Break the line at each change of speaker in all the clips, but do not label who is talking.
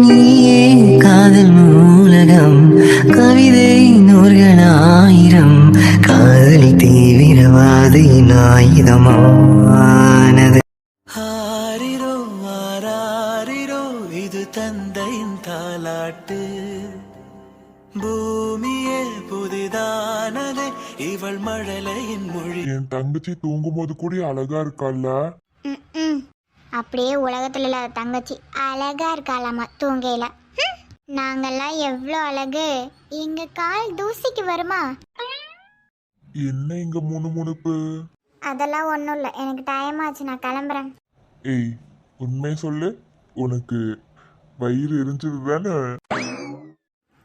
நீயே காதல் நூலகம் கவிதை நூறுகளாயிரம் காதல் தீவிரவாதியின் ஆயுதமானது. ஆரிரோ ஆராரிரோ இது தந்தையின் தாலாட்டு பூமியே புதிதானதே இவள் மழலையின் மொழி.
என் தங்கச்சி தூங்கும்போது கூட அழகா இருக்கால்ல
அப்படியே உலகத்துல இல்லாத தங்கச்சி அழகா இருக்காளாமா தூங்கையில. நாங்கெல்லாம் எவ்வளோ அழகு. எங்க கால் தூசிக்கு வருமா?
என்ன இங்க முணுமுணுப்பு
அதெல்லாம் ஒன்றும் இல்லை. எனக்கு டைம் ஆச்சு நான் கிளம்புறேன்.
ஏய் உண்மை சொல்லு. உனக்கு வயிறு எரிஞ்சது தானே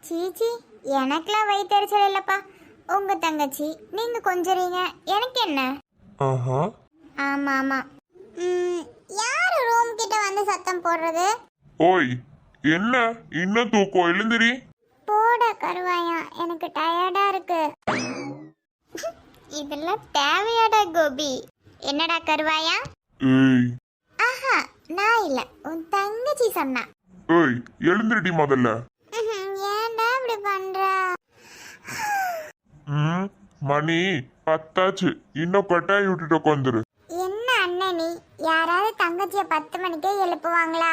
சீச்சி எனக்கெல்லாம் வயிற்றுச்சல் இல்லைப்பா. உங்க தங்கச்சி நீங்க கொஞ்சறீங்க. எனக்கு என்ன?
ஆஹா.
ஆமா ஆமா. ம், வந்து சத்தம் போடுறது?
ஓய் என்ன? இன்னும் தூக்கம் எழுந்திரி.
போட கருவாயா எனக்கு டயர்டா இருக்கு. இதெல்லாம் தேவையாடா கோபி. என்னடா கருவாயா?
ஏய்.
ஆஹா நான் இல்ல உன் தங்கச்சி சொன்னா.
ஏய் எழுந்திரிடி முதல்ல.
ஏன்டா இப்படி பண்ற?
ம் மணி பத்தாச்சு. இன்னும் கட்டாயி விட்டுட்டு உட்காந்துரு
யாராவது தங்கச்சிய பத்து மணிக்கே எழுப்புவாங்களா?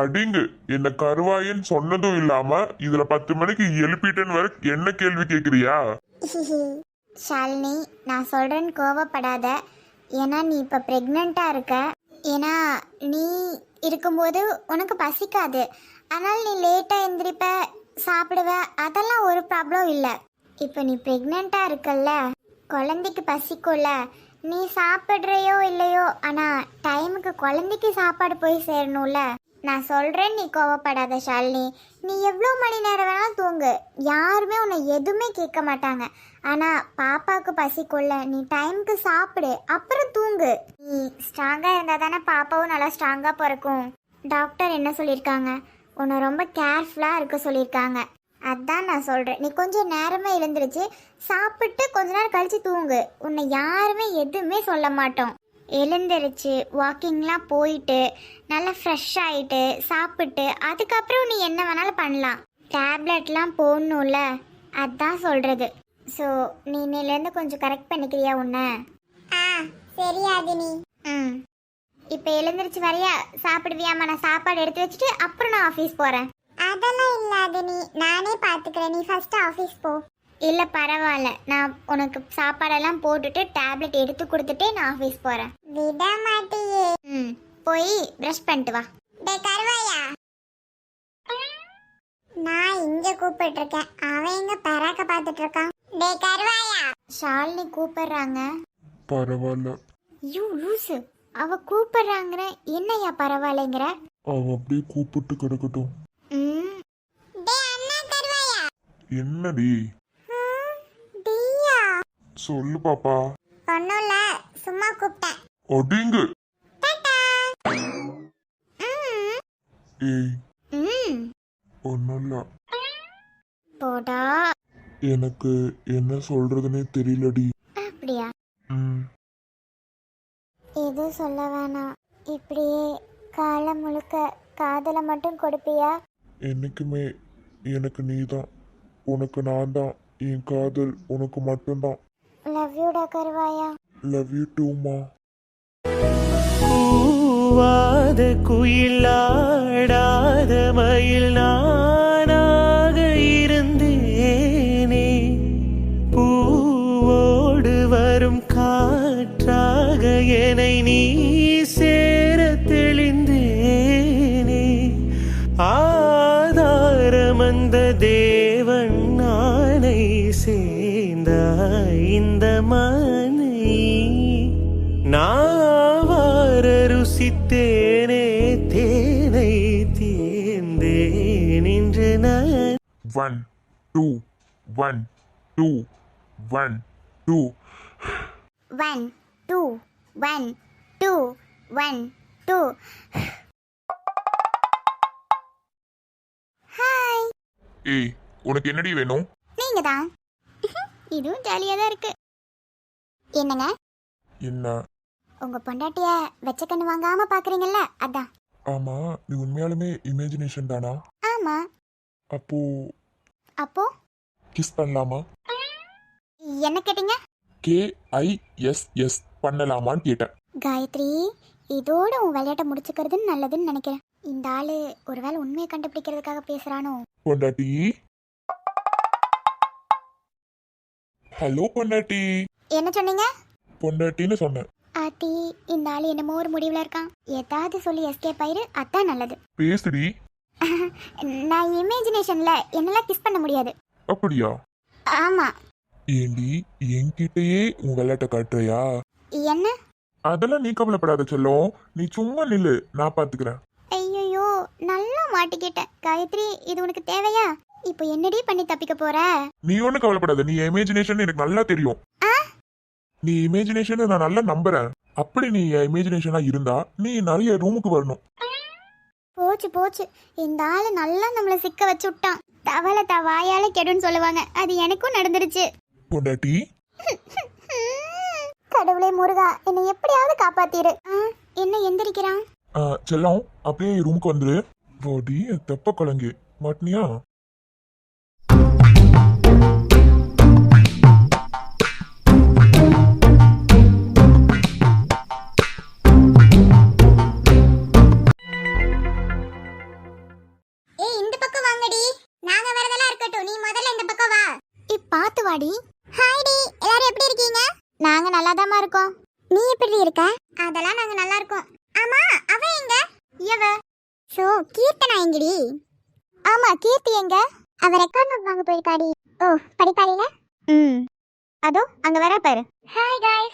அடிங்கு என்ன கருவாயன்னு சொன்னதும் இல்லாம இதுல பத்து மணிக்கு எழுப்பிட்டேன்னு வர என்ன கேள்வி கேக்குறியா?
ஷாலினி நான் சொல்றேன்னு கோவப்படாத. ஏன்னா நீ இப்ப பிரெக்னெண்டா இருக்க. ஏன்னா நீ இருக்கும்போது உனக்கு பசிக்காது. அதனால நீ லேட்டா எந்திரிப்ப சாப்பிடுவ. அதெல்லாம் ஒரு ப்ராப்ளம் இல்லை. இப்போ நீ பிரெக்னெண்டா இருக்கல்ல குழந்தைக்கு பசிக்கும்ல நீ சாப்பிட்றையோ இல்லையோ? ஆனா டைமுக்கு குழந்தைக்கு சாப்பாடு போய் சேரணும்ல. நான் சொல்றேன் நீ கோவப்படாத ஷாலினி. நீ எவ்வளோ மணி நேரம் வேணாலும் தூங்கு. யாருமே உன்னை எதுவுமே கேட்க மாட்டாங்க. ஆனா பாப்பாவுக்கு பசிக்குள்ள நீ டைம்க்கு சாப்பிடு. அப்புறம் தூங்கு. நீ ஸ்ட்ராங்கா இருந்தா தானே பாப்பாவும் நல்லா ஸ்ட்ராங்கா பிறக்கும். டாக்டர் என்ன சொல்லியிருக்காங்க? உன்னை ரொம்ப கேர்ஃபுல்லாக இருக்க சொல்லியிருக்காங்க. அதான் நான் சொல்றேன். நீ கொஞ்சம் நேரமே எழுந்திருச்சு சாப்பிட்டு கொஞ்ச நேரம் கழிச்சு தூங்கு. உன்னை யாருமே எதுவுமே சொல்ல மாட்டோம். எழுந்திருச்சு வாக்கிங்லாம் போயிட்டு நல்லா ஃப்ரெஷ் ஆயிட்டு சாப்பிட்டு அதுக்கப்புறம் நீ என்ன வேணாலும் பண்ணலாம். டேப்லெட்லாம் போடணும்ல அதான் சொல்றது. ஸோ நீ இன்னிலேருந்து கொஞ்சம் கரெக்ட் பண்ணிக்கிறியா உன்னை? ஆ சரியாது நீ ம். இப்போ எழுந்திருச்சு வரியா? சாப்பிடுவியாம்மா நான் சாப்பாடு எடுத்து வச்சுட்டு அப்புறம் நான் ஆஃபீஸ் போகிறேன் அதெல்லாம் இல்லாது நீ நானே பார்த்துக்கிறேன் நீ ஃபர்ஸ்ட் ஆஃபீஸ் போ. இல்லை பரவாயில்ல நான் உனக்கு சாப்பாடெல்லாம் போட்டுட்டு டேப்லெட் எடுத்து கொடுத்துட்டு நான் ஆஃபீஸ் போகிறேன் விட மாட்டியே. ம் போய் ப்ரஷ் பண்ணிட்டு வா. டே கருவாயா? நான் இங்க கூப்பிட்டு இருக்கேன் அவன் எங்க பராக்க பார்த்துட்டு இருக்கான் டே கருவாயா? ஷாலினி கூப்பிடுறாங்க.
பரவாயில்ல
யூ லூசு. அவ கூப்பிடுறாங்கிற என்னையா பரவாயில்லைங்கிற?
அவ அப்படியே கூப்பிட்டு கிடக்கட்டும்
ம் டே அண்ணா கருவாயா
என்னடி? சொல்லு பாப்பா.
இல்லை சும்மா கூப்பிட்டேன்.
அடிங்கு
ம்.
ஏய்
ம்.
ஒன்றும் இல்லை
போடா.
எனக்கு என்ன சொல்றதுனே தெரியலடி.
அப்படியா?
ம்.
எதுவும் சொல்ல வேணாம். இப்படியே காலம் முழுக்க காதலை மட்டும் கொடுப்பியா?
என்னைக்குமே எனக்கு நீதான். உனக்கு நான் தான் என் காதல் உனக்கு மட்டும்தான்.
லவ் யூடா கருவாயா
லவ் யூ டூமா
பூவாத குயிலாடாத மயில் நானாக இருந்தேனே. பூவோடு வரும் காற்றாக என்னை நீ
two one two
one two one two one two hi
ஏய் உனக்கு என்னடி வேணும்?
நீங்க தான் இதுவும் ஜாலியாக தான் இருக்கு. என்னங்க?
என்ன?
உங்க பொண்டாட்டிய வெச்ச கண்ணு வாங்காம பாக்குறீங்கல்ல அதான்.
ஆமா நீ உண்மையாலுமே இமேஜினேஷன் தானா?
ஆமா.
அப்போ
அப்போ?
கிஸ் பண்ணலாமா?
என்ன கேட்டீங்க?
கே ஐ எஸ் எஸ் பண்ணலாமான்னு கேட்டேன்.
காயத்ரி இதோட உன் விளையாட்டை முடிச்சுக்கிறது நல்லதுன்னு நினைக்கிறேன். இந்த ஆளு ஒருவேளை உண்மையை கண்டுபிடிக்கிறதுக்காக பேசுறானோ?
பொண்டாட்டி. ஹலோ பொண்டாட்டி.
என்ன சொன்னீங்க?
பொண்டாட்டின்னு சொன்னேன்.
ஆத்தி இந்த ஆளு என்னமோ ஒரு முடிவுல இருக்கான். ஏதாவது சொல்லி எஸ்கேப் ஆயிரு அதான் நல்லது.
பேசுடி.
நான் இமேஜினேஷன்ல என்னெல்லாம் கிஸ் பண்ண முடியாது.
அப்படியா?
ஆமா.
ஏண்டி என்கிட்டயே உன் விளையாட்டை காட்டுறியா?
என்ன?
அதெல்லாம் நீ கவலைப்படாத செல்லம். நீ சும்மா நில்லு நான் பாத்துக்கிறேன்.
ஐயோ நல்லா மாட்டிக்கிட்டேன் காயத்ரி இது உனக்கு தேவையா? இப்போ என்னடி பண்ணி தப்பிக்க போற?
நீ ஒன்றும் கவலைப்படாத நீ இமேஜினேஷன் எனக்கு நல்லா தெரியும்? நீ இமேஜினேஷன் நான் நல்லா நம்புறேன். அப்படி நீ இமேஜினேஷனா இருந்தா நீ நிறைய ரூமுக்கு வரணும்.
போச்சு போச்சு. இந்த ஆளு நல்லா நம்மள சிக்க வச்சு விட்டான் தவளை த வாயால கெடுன்னு சொல்லுவாங்க. அது எனக்கும் நடந்துருச்சு.
பொண்டாட்டி?
கடவுளே முருகா என்னை எப்படியாவது காப்பாத்திரு. என்ன எந்திரிக்கிறான்?
செல்லம் அப்படியே ரூமுக்கு வந்துரு. போடி தெப்ப குழங்கு மாட்டினியா?
எப்படி இருக்க அதெல்லாம் நாங்க நல்லா இருக்கோம் ஆமா அவ எங்க இவ சோ கீர்த்தனா எங்கடி ஆமா கீர்த்தி எங்க அவ ரெக்கார்ட் நோட் வாங்க போயிருக்காடி ஓ படிப்பாளில ம் அதோ அங்க வர பாரு ஹாய் गाइस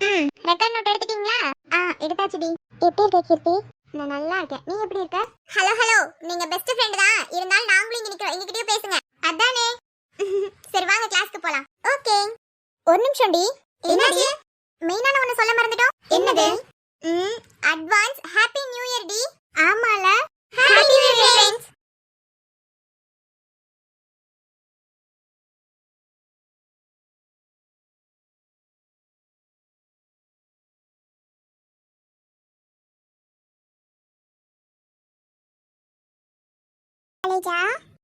ம் ரெக்கார்ட் நோட் எடுத்துட்டீங்களா ஆ எடுத்தாச்சுடி எப்படி இருக்க கீர்த்தி நான் நல்லா இருக்கேன். நீ எப்படி இருக்க? Hello hello. நீங்க பெஸ்ட் ஃப்ரெண்ட் தான். இருந்தாலும் நாங்களும் இங்க நிக்கிறோம். எங்ககிட்டயும் பேசுங்க. அதானே? சரி வாங்க கிளாஸ்க்கு போலாம். ஓகே ஒரு நிமிஷம் டி. என்னது? மெயினான ஒன்னு சொல்ல அலேஜா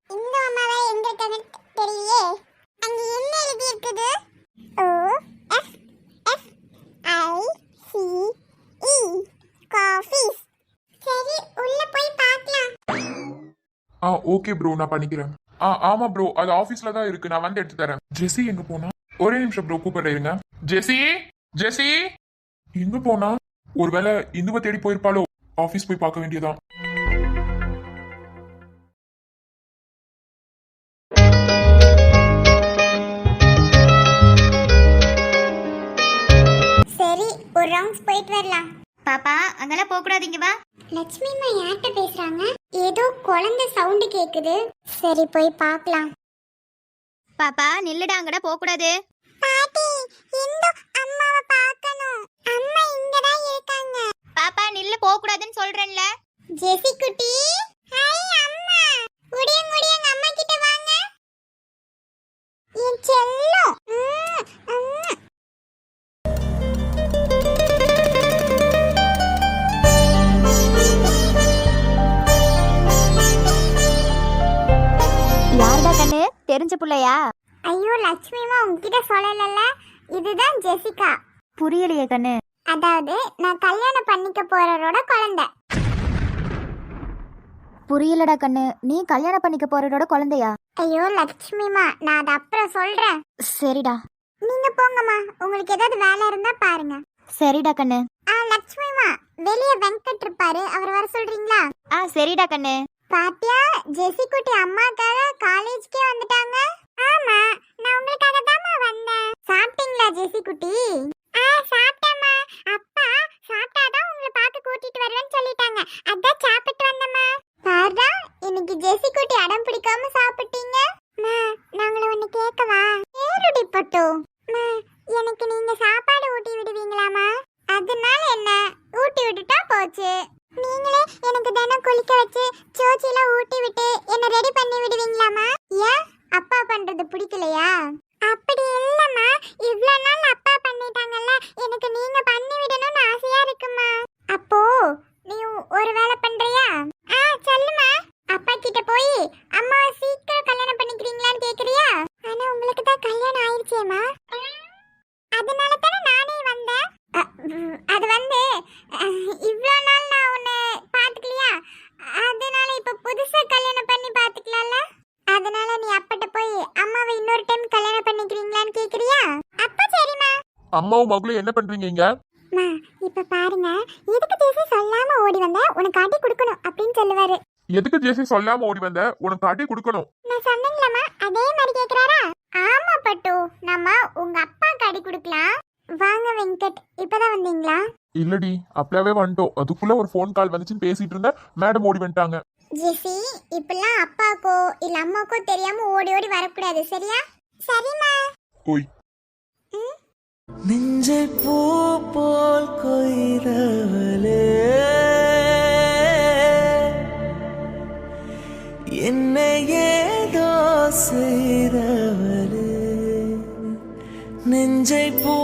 இந்த அம்மாவை எங்க இருக்காங்க தெரியலையே. அங்க என்ன எழுதி இருக்குது O F F I C E coffees சரி உள்ள போய் பார்க்கலாம்.
ஆ ஓகே ப்ரோ நான் பண்ணிக்கிறேன். ஆ ஆமா ப்ரோ அது ஆபீஸ்ல தான் இருக்கு. நான் வந்து எடுத்து தரேன். ஜெசி எங்க போனா? ஒரே நிமிஷம் ப்ரோ கூப்பிடுறேன் இருங்க. ஜெசி ஜெசி எங்க போனா? ஒருவேளை இந்துவ தேடி போயிருப்பாளோ? ஆபீஸ் போய் பார்க்க வேண்டியதான்
வரலாம் பாப்பா அங்கெல்லாம் போக கூடாதீங்க வா. லட்சுமி அம்மா யார்கிட்ட பேசுறாங்க? ஏதோ குழந்தை சவுண்ட் கேக்குது. சரி போய் பார்க்கலாம்.
பாப்பா நில்லுடா அங்கட போக கூடாது
பாட்டி இந்து அம்மாவை பார்க்கணும். அம்மா இங்க தான் இருக்காங்க.
பாப்பா நில்லு போக கூடாதுன்னு சொல்றேன்ல.
ஜெசி குட்டி ஹாய் அம்மா. முடிய முடிய அம்மா கிட்ட வாங்க. சொல்லலல்ல இதுதான் ஜெசிகா.
புரியலையே கண்ணு.
அதாவது நான் கல்யாணம் பண்ணிக்க போறவரோட குழந்தை.
புரியலடா கண்ணு. நீ கல்யாணம் பண்ணிக்க போறதோட குழந்தையா?
ஐயோ லட்சுமிமா நான் அதை அப்புறம் சொல்றேன்.
சரிடா.
நீங்க போங்கம்மா. உங்களுக்கு ஏதாவது வேலை இருந்தா பாருங்க.
சரிடா கண்ணு.
ஆ லட்சுமிமா வெளிய வெங்கட் இருப்பாரு. அவர் வர சொல்றீங்களா?
ஆ சரிடா கண்ணு.
பாத்தியா ஜெசி குட்டி அம்மாக்காக காலேஜ்க்கே வந்துட்டாங்க. ஆமா நான் உங்களுக்காக தாம்மா வந்தேன். சாப்பிட்டீங்களா ஜெசி குட்டி ஆ சாப்பிட்டேம்மா. அப்பா சாப்பிட்டாதான் உங்களை பார்க்க கூட்டிட்டு வருவேன்னு சொல்லிட்டாங்க. அதான்
அம்மாவும் மகளும் என்ன பண்றீங்க இங்க?
மா இப்ப பாருங்க. எதுக்கு பேசி சொல்லாம ஓடி வந்த? உனக்கு அடி கொடுக்கணும் அப்படின்னு சொல்லுவாரு.
எதுக்கு ஜெசி சொல்லாம ஓடி வந்த? உனக்கு அடி கொடுக்கணும்.
நான் சொன்னேங்களாம்மா அதே மாதிரி கேக்குறாரா? ஆமா பட்டு. நம்ம உங்க அப்பாக்கு அடி கொடுக்கலாம். வாங்க வெங்கட். இப்பதான் வந்தீங்களா?
இல்லடி அப்பவே வந்துட்டோம். அதுக்குள்ள ஒரு ஃபோன் கால் வந்துச்சுன்னு பேசிட்டு இருந்தேன். மேடம் ஓடி வந்துட்டாங்க.
ஜெசி இப்பெல்லாம் அப்பாக்கோ இல்ல அம்மாக்கோ தெரியாம ஓடி ஓடி வரக்கூடாது. சரியா? சரிம்மா.
ஓய்
நெஞ்சை பூ போல் கொய்தவளே. என்னை ஏதோ செய்தவளே. நெஞ்சை பூ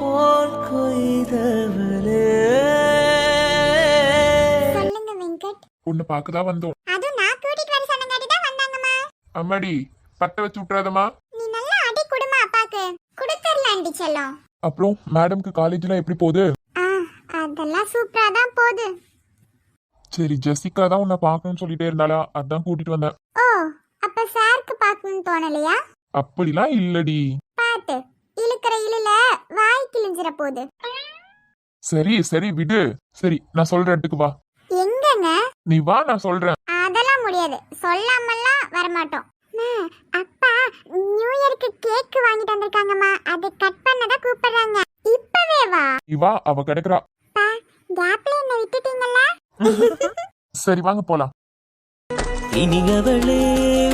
போல் கொய்தவளே.
உன்னை பார்க்கதான் வந்தோம்.
அதுவும் நான் கூட்டிட்டு வர சொன்னங்காட்டி தான் வந்தாங்கம்மா.
அம்மாடி பத்த வச்சு விட்டுறாதம்மா.
நீ நல்லா அடி குடுமா அப்பாக்கு. குடுத்துர்லாண்டி செல்லம்.
அப்புறம் மேடம்க்கு காலேஜ்லாம் எப்படி போகுது?
ஆ அதெல்லாம் சூப்பரா தான் போகுது.
சரி ஜெசிகா தான் உன்னை பார்க்கணும்னு சொல்லிட்டே இருந்தாளா? அதான் கூட்டிட்டு வந்தேன்.
ஓ அப்ப சாருக்கு பார்க்கணும்னு தோணலையா?
அப்படிலாம் இல்லடி.
பாத்து இழுக்கிற இழுல வாய் கிழிஞ்சிர போகுது
சரி சரி விடு. சரி நான் சொல்ற இடத்துக்கு வா.
எங்கங்க?
நீ வா நான் சொல்றேன்.
அதெல்லாம் முடியாது. சொல்லாமலாம் வரமாட்டோம். அம்மா, வா
அவ கிடக்குறா. சரி வாங்க போலாம்.
இனியவளே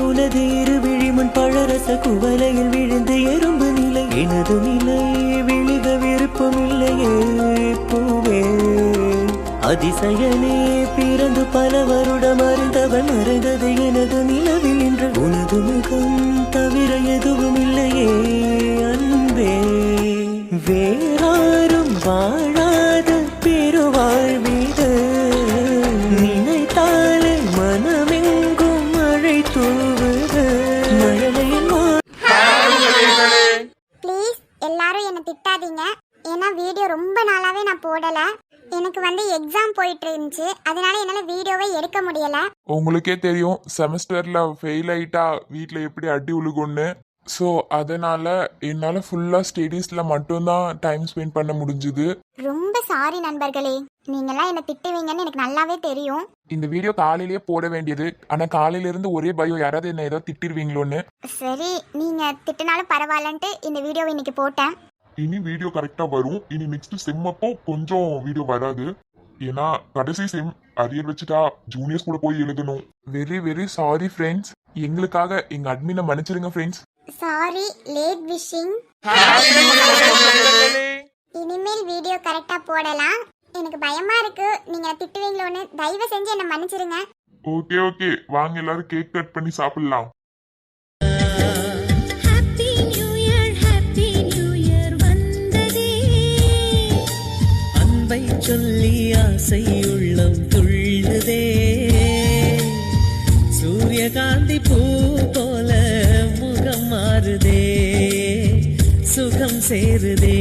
உனது இரு விழிமுன் பழரச குவலையில் விழுந்து எறும்பு நிலை. எனது நிலை விழுக விருப்பம் இல்லையே பூவே. அதிசயனே பிறந்து பல வருடம் அறிந்தவன்
இருந்துச்சு. அதனால என்னால வீடியோவே எடுக்க முடியல.
உங்களுக்கே தெரியும் செமஸ்டர்ல ஃபெயில் ஆயிட்டா வீட்ல எப்படி அடி உழுகும்னு. ஸோ அதனால என்னால ஃபுல்லா ஸ்டடீஸ்ல மட்டும்தான் டைம் ஸ்பெண்ட் பண்ண முடிஞ்சுது.
ரொம்ப சாரி நண்பர்களே. நீங்கெல்லாம் என்ன திட்டுவீங்கன்னு எனக்கு நல்லாவே தெரியும்.
இந்த வீடியோ காலையிலேயே போட வேண்டியது. ஆனா காலையில இருந்து ஒரே பயம் யாராவது என்ன ஏதோ திட்டிருவீங்களோன்னு.
சரி நீங்க திட்டுனாலும் பரவாயில்லன்ட்டு இந்த வீடியோவை இன்னைக்கு போட்டேன்.
இனி வீடியோ கரெக்டா வரும். இனி நெக்ஸ்ட் செம் அப்போ கொஞ்சம் வீடியோ வராது. ஏன்னா கடைசி செம் அரியர் வச்சுட்டா ஜூனியர்ஸ் கூட போய் எழுதணும். வெரி வெரி சாரி ஃப்ரெண்ட்ஸ் எங்களுக்காக எங்க அட்மினை மன்னிச்சிருங்க ஃப்ரெண்ட்ஸ்
சாரி லேட் விஷிங் இனிமேல் வீடியோ கரெக்டா போடலாம். எனக்கு பயமா இருக்கு. நீங்க திட்டுவீங்களோன்னு தயவு செஞ்சு என்ன மன்னிச்சிருங்க.
ஓகே ஓகே வாங்க எல்லாரும் கேக் கட் பண்ணி சாப்பிடலாம்.
சொல்லி ஆசை உள்ளம் துள்ளுதே. சூரியகாந்தி பூ போல முகம் மாறுதே. சுகம் சேருதே.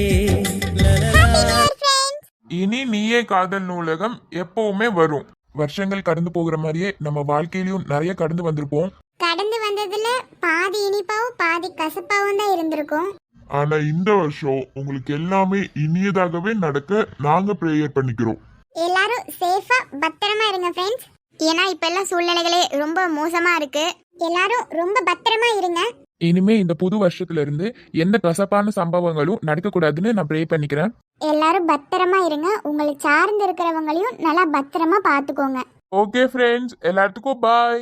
இனி நீயே காதல் நூலகம் எப்பவுமே வரும். வருஷங்கள் கடந்து போகிற மாதிரியே நம்ம வாழ்க்கையிலயும் நிறைய கடந்து வந்திருப்போம்.
கடந்து வந்ததுல பாதி இனிப்பாவும் பாதி கசப்பாவும் தான் இருந்திருக்கும்.
ஆனா இந்த வருஷம் உங்களுக்கு எல்லாமே இனியதாகவே நடக்க நாங்க ப்ரேயர் பண்ணிக்கிறோம்.
எல்லாரும் சேஃபா பத்திரமா இருங்க ஃப்ரெண்ட்ஸ் ஏன்னா இப்ப எல்லாம் சூழ்நிலைகளே ரொம்ப மோசமா இருக்கு. எல்லாரும் ரொம்ப பத்திரமா இருங்க.
இனிமே இந்த புது வருஷத்துல இருந்து எந்த கசப்பான சம்பவங்களும் நடக்கக்கூடாதுன்னு நான் ப்ரே பண்ணிக்கிறேன்.
எல்லாரும் பத்திரமா இருங்க. உங்களை சார்ந்து இருக்கிறவங்களையும் நல்லா பத்திரமா பாத்துக்கோங்க
ஓகே ஃப்ரெண்ட்ஸ் எல்லாத்துக்கும் பாய்